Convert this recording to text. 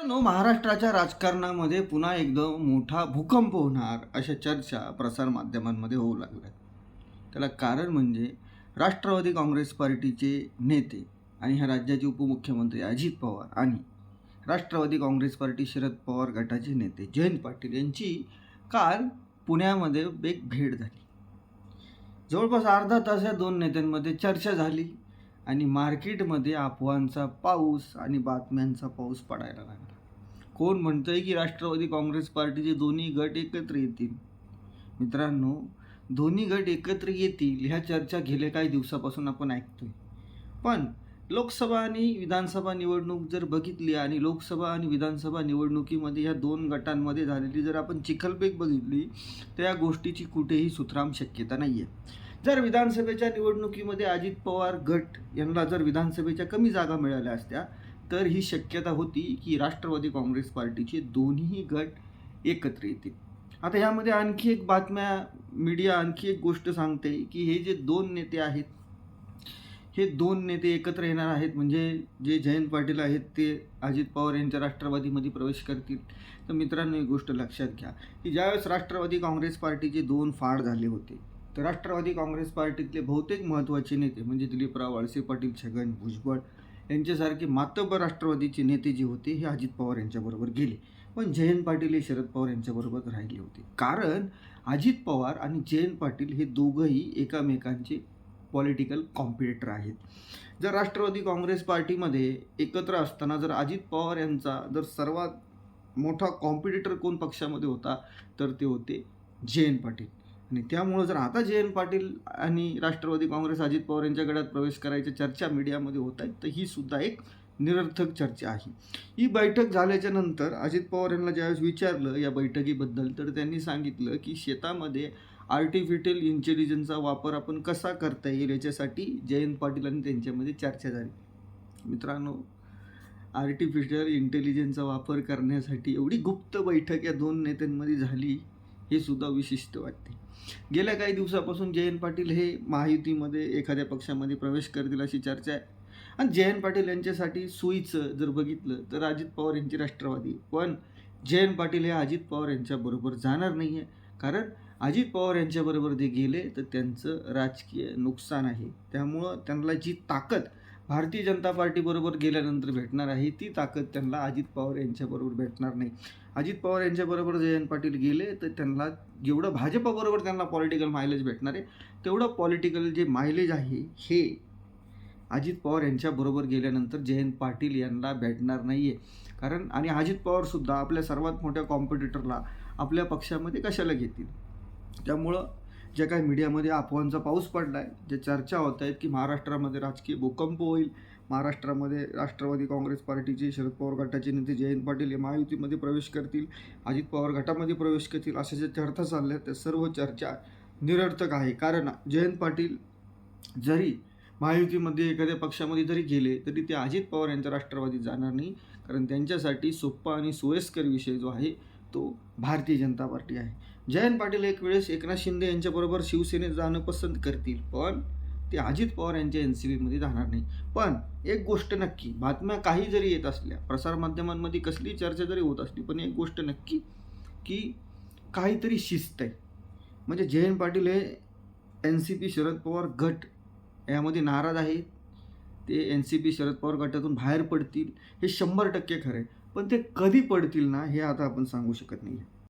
मित्रांनो, महाराष्ट्राच्या राजकारणामध्ये पुन्हा एकदम मोठा भूकंप होणार अशा चर्चा प्रसारमाध्यमांमध्ये होऊ लागल्या त्याला कारण म्हणजे राष्ट्रवादी काँग्रेस पार्टीचे नेते आणि ह्या राज्याचे उपमुख्यमंत्री अजित पवार आणि राष्ट्रवादी काँग्रेस पार्टी शरद पवार गटाचे नेते जयंत पाटील यांची काल पुण्यामध्ये एक भेट झाली. जवळपास अर्धा तास या दोन नेत्यांमध्ये चर्चा झाली. आणि मार्केटमध्ये अफवांचा पाऊस आणि बातम्यांचा पाऊस पडायला लागला. कोण म्हणतंय की राष्ट्रवादी काँग्रेस पार्टीचे दोन्ही गट एकत्र येतील? मित्रांनो दोन्ही गट एकत्र येतील ह्या चर्चा गेल्या काही दिवसापासून आपण ऐकतोय. पण लोकसभा आणि विधानसभा निवडणूक जर बघितली आणि लोकसभा आणि विधानसभा निवडणुकीमध्ये ह्या दोन गटांमध्ये झालेली जर आपण चिखलपेक बघितली तर या गोष्टीची कुठेही सुतराम शक्यता नाही आहे जर विधानसभेच्या निवडणुकीमध्ये अजित पवार गट यांना जर विधानसभेच्या कमी जागा मिळाल्या असत्या तर ही शक्यता होती की राष्ट्रवादी काँग्रेस पार्टीचे दोन्ही गट एकत्र येतील. आता यामध्ये आणखी एक बातम्या मीडिया आणखी एक गोष्ट सांगते की हे जे दोन नेते आहेत हे दोन नेते एकत्र येणार आहेत म्हणजे जे जयंत पाटील आहेत ते अजित पवार यांच्या राष्ट्रवादीमध्ये प्रवेश करतील. तर मित्रांनो एक गोष्ट लक्षात घ्या की ज्यावेळेस राष्ट्रवादी काँग्रेस पार्टीचे दोन फाड झाले होते तर राष्ट्रवादी काँग्रेस पार्टीतले बहुतेक महत्त्वाचे नेते म्हणजे दिलीपराव वळसे पाटील छगन भुजबळ यांच्यासारखे मातब्बर राष्ट्रवादीचे नेते जे होते हे अजित पवार यांच्याबरोबर गेले. पण जयंत पाटील हे शरद पवार यांच्याबरोबर राहिले होते. कारण अजित पवार आणि जयंत पाटील हे दोघंही एकामेकांचे पॉलिटिकल कॉम्पिटिटर आहेत. जर राष्ट्रवादी काँग्रेस पार्टीमध्ये एकत्र असताना जर अजित पवार यांचा जर सर्वात मोठा कॉम्पिटिटर कोण पक्षामध्ये होता तर ते होते जयंत पाटील. आणि त्यामुळं जर आता जयंत पाटील आणि राष्ट्रवादी काँग्रेस अजित पवार यांच्या गळ्यात प्रवेश करायच्या चर्चा मीडियामध्ये होत आहेत तर ही सुद्धा एक निरर्थक चर्चा आहे. ही बैठक झाल्याच्यानंतर अजित पवार यांना ज्यावेळेस विचारलं या बैठकीबद्दल तर त्यांनी सांगितलं की शेतामध्ये आर्टिफिशियल इंटेलिजन्सचा वापर आपण कसा करता येईल याच्यासाठी जयंत पाटील आणि त्यांच्यामध्ये चर्चा झाली. मित्रांनो आर्टिफिशियल इंटेलिजन्सचा वापर करण्यासाठी एवढी गुप्त बैठक या दोन नेत्यांमध्ये झाली हे सुद्धा विशिष्ट वाटते. गेल्या काही दिवसापासून जयंत पाटील हे महायुतीमध्ये एखाद्या पक्षामध्ये प्रवेश करतील अशी चर्चा आहे. आणि जयंत पाटील यांच्यासाठी सोयीचं जर बघितलं तर अजित पवार यांची राष्ट्रवादी पण जयंत पाटील हे अजित पवार यांच्याबरोबर जाणार नाही आहे. कारण अजित पवार यांच्याबरोबर ते गेले तर त्यांचं राजकीय नुकसान आहे. त्यामुळं त्यांना जी ताकद भारतीय जनता पार्टीबरोबर गेल्यानंतर भेटणार आहे. ती ताकद त्यांना अजित पवार यांच्याबरोबर भेटणार नाही. अजित पवार यांच्याबरोबर जयंत पाटील गेले तर त्यांना जेवढं भाजपाबरोबर त्यांना पॉलिटिकल मायलेज भेटणार आहे तेवढं पॉलिटिकल जे मायलेज आहे हे अजित पवार यांच्याबरोबर गेल्यानंतर जयंत पाटील यांना भेटणार नाही आहे कारण आणि अजित पवारसुद्धा आपल्या सर्वात मोठ्या कॉम्पिटिटरला आपल्या पक्षामध्ये कशाला घेतील? त्यामुळं ज्या काही मीडियामध्ये अफवांचा पाऊस पडला आहे ज्या चर्चा होत आहेत की महाराष्ट्रामध्ये राजकीय भूकंप होईल महाराष्ट्रामध्ये राष्ट्रवादी काँग्रेस पार्टीचे शरद पवार गटाचे नेते जयंत पाटील हे महायुतीमध्ये प्रवेश करतील अजित पवार गटामध्ये प्रवेश करतील अशा ज्या चर्चा चालल्या आहेत त्या सर्व चर्चा निरर्थक आहे. कारण जयंत पाटील जरी महायुतीमध्ये एखाद्या पक्षामध्ये जरी गेले तरी ते अजित पवार यांच्या राष्ट्रवादीत जाणार नाही. कारण त्यांच्यासाठी सोप्पा आणि सोयस्कर विषय जो आहे तो भारतीय जनता पार्टी आहे. जयंत पाटील एक वेळेस एकनाथ शिंदे यांच्याबरोबर शिवसेनेत जाणं पसंत करतील पण ते अजित पवार यांच्या एन सी बीमध्ये जाणार नाही. पण एक गोष्ट नक्की बातम्या काही जरी येत असल्या प्रसारमाध्यमांमध्ये कसली चर्चा जरी होत असली पण एक गोष्ट नक्की की काहीतरी शिस्त आहे. म्हणजे जयंत पाटील हे N C P Sharad Pawar गट यामध्ये नाराज आहेत. ते N C P Sharad Pawar गटातून बाहेर पडतील हे शंभर टक्के खरं आहे. पण ते कधी पडतील ना हे आता आपण सांगू शकत नाही